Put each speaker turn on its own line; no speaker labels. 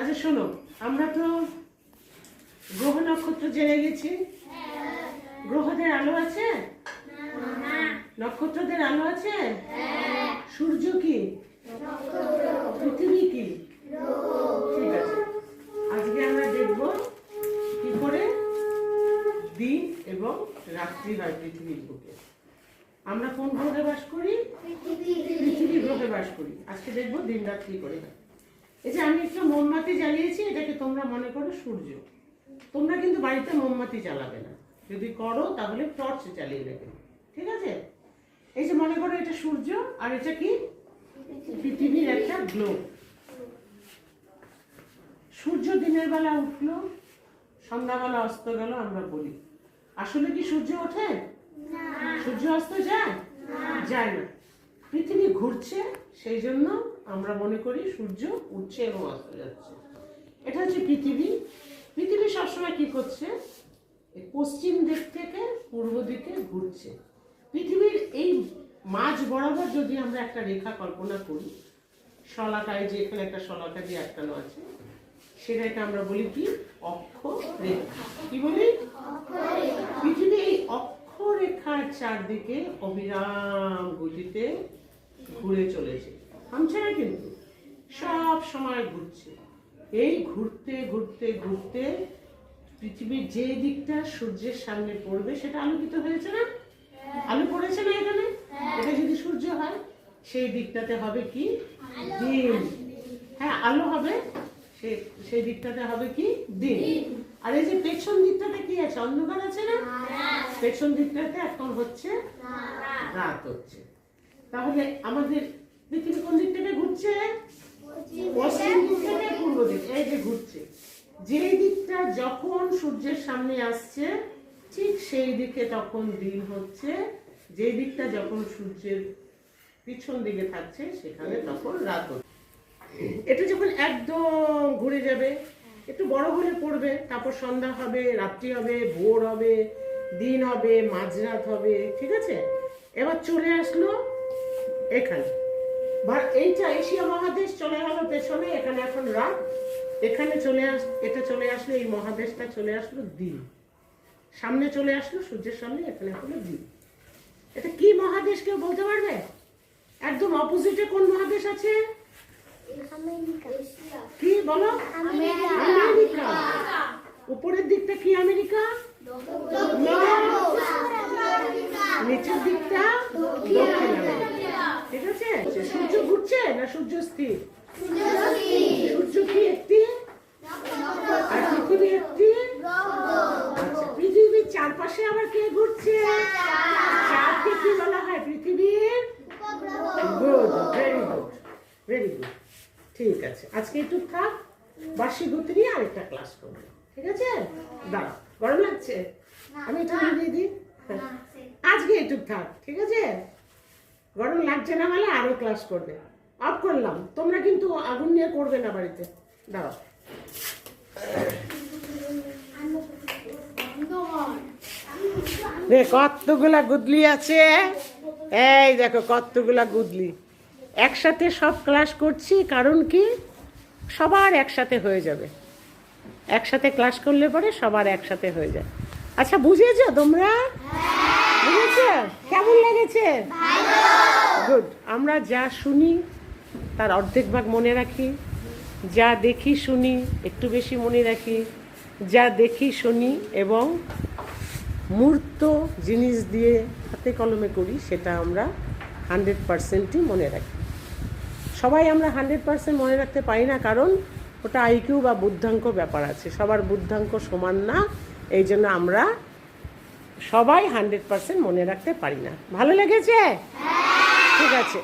আচ্ছা শোনো আমরা তো গ্রহ নক্ষত্র জেনে গেছি। গ্রহদের আলো আছে? নক্ষত্রদের আলো আছে? সূর্য কি? পৃথিবী কি? ঠিক আছে। আজকে আমরা দেখব কি করে দিন এবং রাত্রি হয় পৃথিবীর বুকে। আমরা কোন গ্রহে বাস করি? পৃথিবী। গ্রহে বাস করি। আজকে দেখব দিন রাত কি করে হয়। এই যে আমি একটু মোমবাতি জ্বালিয়েছি এটাকে তোমরা মনে করো সূর্য। তোমরা কিন্তু বাড়িতে মোমবাতি জ্বালাবে না। যদি করো তাহলে টর্চ জ্বালিয়ে দেবে ঠিক আছে? এই যে মনে করো এটা সূর্য আর এটা কি? পৃথিবীর একটা গ্লোব সূর্য দিনের বেলা উঠল সন্ধ্যাবেলা অস্ত গেল আমরা বলি। আসলে কি সূর্য ওঠে? সূর্য অস্ত যায়? যায় না। পৃথিবী ঘুরছে সেই জন্য আমরা মনে করি সূর্য উঠছে এবং অস্ত যাচ্ছে। এটা হচ্ছে পৃথিবী। পৃথিবী সবসময় কি করছে? পশ্চিম দিক থেকে পূর্ব দিকে ঘুরছে। পৃথিবীর এই মাঝ বরাবর যদি আমরা একটা রেখা কল্পনা করি, শলাকায় যে এখানে একটা শলাকা দিয়ে আটকানো আছে, সেটাকে আমরা বলি কি? অক্ষ রেখা কি বলি? পৃথিবী এই অক্ষরেখার চারদিকে অবিরাম গতিতে ঘুরে চলেছে। থামছে না কিন্তু। সব সময় ঘুরছে। এই ঘুরতে ঘুরতে ঘুরতে পৃথিবীর যে দিকটা সূর্যের সামনে পড়বে সেটা আলোকিত হয়েছে না? আলো পড়েছে না এখানে? এটা যদি সূর্য হয় সেই দিকটাতে হবে কি? দিন। হ্যাঁ আলো হবে। সেই দিকটাতে হবে কি? দিন। আর এই যে পেছন দিকটাতে কি আছে? অন্ধকার আছে না? পেছন দিকটাতে এখন হচ্ছে রাত হচ্ছে। তাহলে আমাদের কোন দিক ঘুরছে? পশ্চিম দিক পূর্ব দিক, এই যে ঘুরছে। যেই দিকটা যখন সূর্যের সামনে আসছে, ঠিক সেই দিকে তখন দিন হচ্ছে। যেই দিকটা যখন সূর্যের পিছন দিকে থাকছে, সেখানে তখন রাত এটা যখন একদম ঘুরে যাবে, একটু বড় হলে পড়বে, তারপর সন্ধ্যা হবে, রাত্রি হবে, ভোর হবে, দিন হবে, মাঝরাত হবে, ঠিক আছে? এবার চলে আসলো এখানে। এইটা এশিয়া মহাদেশ চলে গেল পেছনে এখানে এখন রাত। এখানে চলে আস এটা চলে আসলো এই মহাদেশটা চলে আসলো দিন। সামনে চলে আসলো সূর্যের সামনে এখানে হলো দিন। এটা কি মহাদেশ কেউ বলতে পারবে? একদম অপোজিটে কোন মহাদেশ আছে? কি বলো আমেরিকা উপরের দিকটা কি আমেরিকা নিচের দিকটা দক্ষিণ আমেরিকা ঠিক আছে ঘুরছে না সূর্য স্থির? সূর্য কি একটি? আর পৃথিবী একটি? আচ্ছা পৃথিবীর চারপাশে আবার কে ঘুরছে? চারকে কি বলা হয় পৃথিবীর? Good very good very good ঠিক আছে আজকে একটু থাক। বার্ষিক ঘুরতে নিয়ে আরেকটা ক্লাস করব ঠিক আছে? দাঁড়াও গরম লাগছে? আমি একটু দিয়ে দিই। আজকে একটু থাক ঠিক আছে? গরম লাগছে না মানে আরও ক্লাস করবে। অফ করলাম। তোমরা কিন্তু আগুন নিয়ে করবে না বাড়িতে। দাঁড়াও। রে কতগুলা গুদলি আছে। এই দেখো কতগুলা গুদলি। একসাথে সব ক্লাস করছি কারণ কি? সবার একসাথে হয়ে যাবে। একসাথে ক্লাস করলে পরে সবার একসাথে হয়ে যায়। আচ্ছা বুঝেছ তোমরা? বুঝেছ? কেমন লেগেছে? গুড আমরা যা শুনি তার অর্ধেক ভাগ মনে রাখি। যা দেখি শুনি, একটু বেশি মনে রাখি। যা দেখি শুনি এবং মূর্ত জিনিস দিয়ে হাতে কলমে করি, সেটা আমরা হান্ড্রেড পারসেন্টই মনে রাখি। সবাই আমরা হান্ড্রেড পারসেন্ট মনে রাখতে পারি না, কারণ ওটা আইকিউ বা বুদ্ধাঙ্ক ব্যাপার আছে। সবার বুদ্ধাঙ্ক সমান না, এই জন্য আমরা সবাই হান্ড্রেড পারসেন্ট মনে রাখতে পারি না। ভালো লেগেছে? ঠিক আছে।